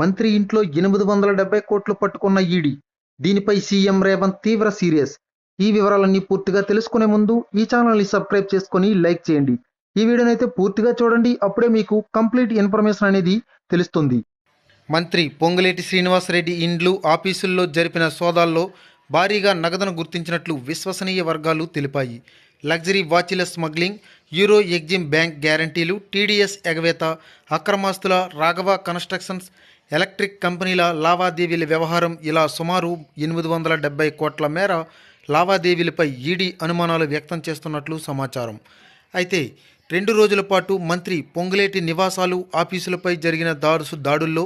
మంత్రి ఇంట్లో ఎనిమిది వందల డెబ్బై కోట్లు పట్టుకున్న ఈడీ. దీనిపై సీఎం రేవంత్ తీవ్ర సీరియస్. ఈ వివరాలన్నీ పూర్తిగా తెలుసుకునే ముందు ఈ ఛానల్ని సబ్స్క్రైబ్ చేసుకొని లైక్ చేయండి. ఈ వీడియోని అయితే పూర్తిగా చూడండి. అప్పుడే మీకు కంప్లీట్ ఇన్ఫర్మేషన్ అనేది తెలుస్తుంది. మంత్రి పొంగులేటి శ్రీనివాసరెడ్డి ఇండ్లు ఆఫీసుల్లో జరిపిన సోదాల్లో భారీగా నగదును గుర్తించినట్లు విశ్వసనీయ వర్గాలు తెలిపాయి. లగ్జరీ వాచీల స్మగ్లింగ్ యూరో ఎగ్జిమ్ బ్యాంక్ గ్యారంటీలు టీడీఎస్ ఎగవేత అక్రమాస్తుల రాఘవ కన్స్ట్రక్షన్స్ ఎలక్ట్రిక్ కంపెనీల లావాదేవీల వ్యవహారం ఇలా సుమారు ఎనిమిది వందల డెబ్బై కోట్ల మేర లావాదేవీలపై ఈడీ అనుమానాలు వ్యక్తం చేస్తున్నట్లు సమాచారం. అయితే రెండు రోజుల పాటు మంత్రి పొంగులేటి నివాసాలు ఆఫీసులపై జరిగిన దారుసు దాడుల్లో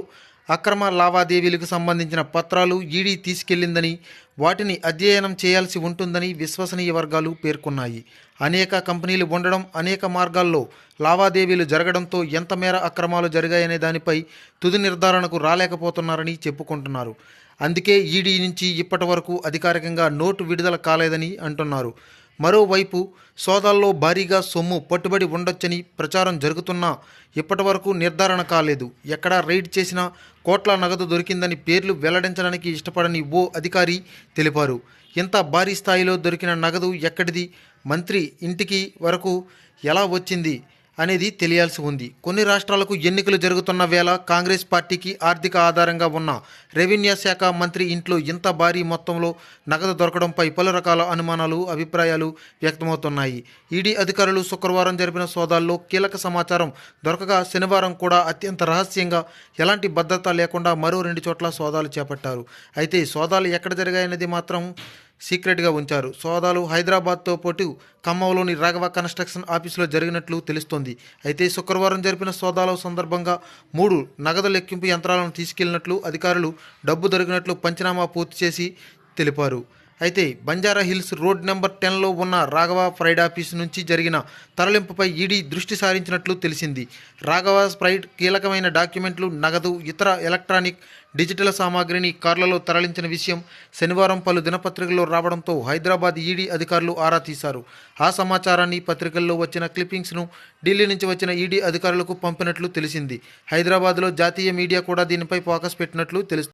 అక్రమ లావాదేవీలకు సంబంధించిన పత్రాలు ఈడీ తీసుకెళ్ళిందని వాటిని అధ్యయనం చేయాల్సి ఉంటుందని విశ్వసనీయ వర్గాలు పేర్కొన్నాయి. అనేక కంపెనీలు ఉండడం అనేక మార్గాల్లో లావాదేవీలు జరగడంతో ఎంత మేర అక్రమాలు జరిగాయనే దానిపై తుది నిర్ధారణకు రాలేకపోతున్నారని చెప్పుకుంటున్నారు. అందుకే ఈడీ నుంచి ఇప్పటి వరకు అధికారికంగా నోటు విడుదల కాలేదని అంటున్నారు. మరోవైపు సోదాల్లో భారీగా సొమ్ము పట్టుబడి ఉండొచ్చని ప్రచారం జరుగుతున్నా ఇప్పటివరకు నిర్ధారణ కాలేదు. ఎక్కడా రైడ్ చేసినా కోట్ల నగదు దొరికిందని పేర్లు వెల్లడించడానికి ఇష్టపడని ఓ అధికారి తెలిపారు. ఇంత భారీ స్థాయిలో దొరికిన నగదు ఎక్కడిది? మంత్రి ఇంటికి వరకు ఎలా వచ్చింది? అనేది తెలియాల్సి ఉంది. కొన్ని రాష్ట్రాలకు ఎన్నికలు జరుగుతున్న వేళ కాంగ్రెస్ పార్టీకి ఆర్థిక ఆధారంగా ఉన్న రెవెన్యూ శాఖ మంత్రి ఇంట్లో ఇంత భారీ మొత్తంలో నగదు దొరకడంపై పలు రకాల అనుమానాలు అభిప్రాయాలు వ్యక్తమవుతున్నాయి. ఈడీ అధికారులు శుక్రవారం జరిపిన సోదాల్లో కీలక సమాచారం దొరకగా శనివారం కూడా అత్యంత రహస్యంగా ఎలాంటి భద్రత లేకుండా మరో రెండు చోట్ల సోదాలు చేపట్టారు. అయితే సోదాలు ఎక్కడ జరిగాయన్నది మాత్రం సీక్రెట్గా ఉంచారు. సోదాలు హైదరాబాద్తో పాటు ఖమ్మంలోని రాఘవ కన్స్ట్రక్షన్ ఆఫీసులో జరిగినట్లు తెలుస్తోంది. అయితే శుక్రవారం జరిపిన సోదాల సందర్భంగా మూడు నగదు లెక్కింపు యంత్రాలను తీసుకెళ్ళినట్లు అధికారులు డబ్బు దొరికినట్లు పంచనామా పూర్తి చేసి తెలిపారు. అయితే బంజారా హిల్స్ రోడ్ నెంబర్ టెన్లో ఉన్న రాఘవ ఫ్రైడ్ ఆఫీస్ నుంచి జరిగిన తరలింపుపై ఈడీ దృష్టి సారించినట్లు తెలిసింది. రాఘవ ఫ్రైడ్ కీలకమైన డాక్యుమెంట్లు నగదు ఇతర ఎలక్ట్రానిక్ డిజిటల్ సామాగ్రిని కార్లలో తరలించిన విషయం శనివారం పలు దినపత్రికల్లో రావడంతో హైదరాబాద్ ఈడీ అధికారులు ఆరా తీశారు. ఆ సమాచారాన్ని పత్రికల్లో వచ్చిన క్లిప్పింగ్స్ను ఢిల్లీ నుంచి వచ్చిన ఈడీ అధికారులకు పంపినట్లు తెలిసింది. హైదరాబాద్లో జాతీయ మీడియా కూడా దీనిపై ఫోకస్ పెట్టినట్లు తెలుస్తుంది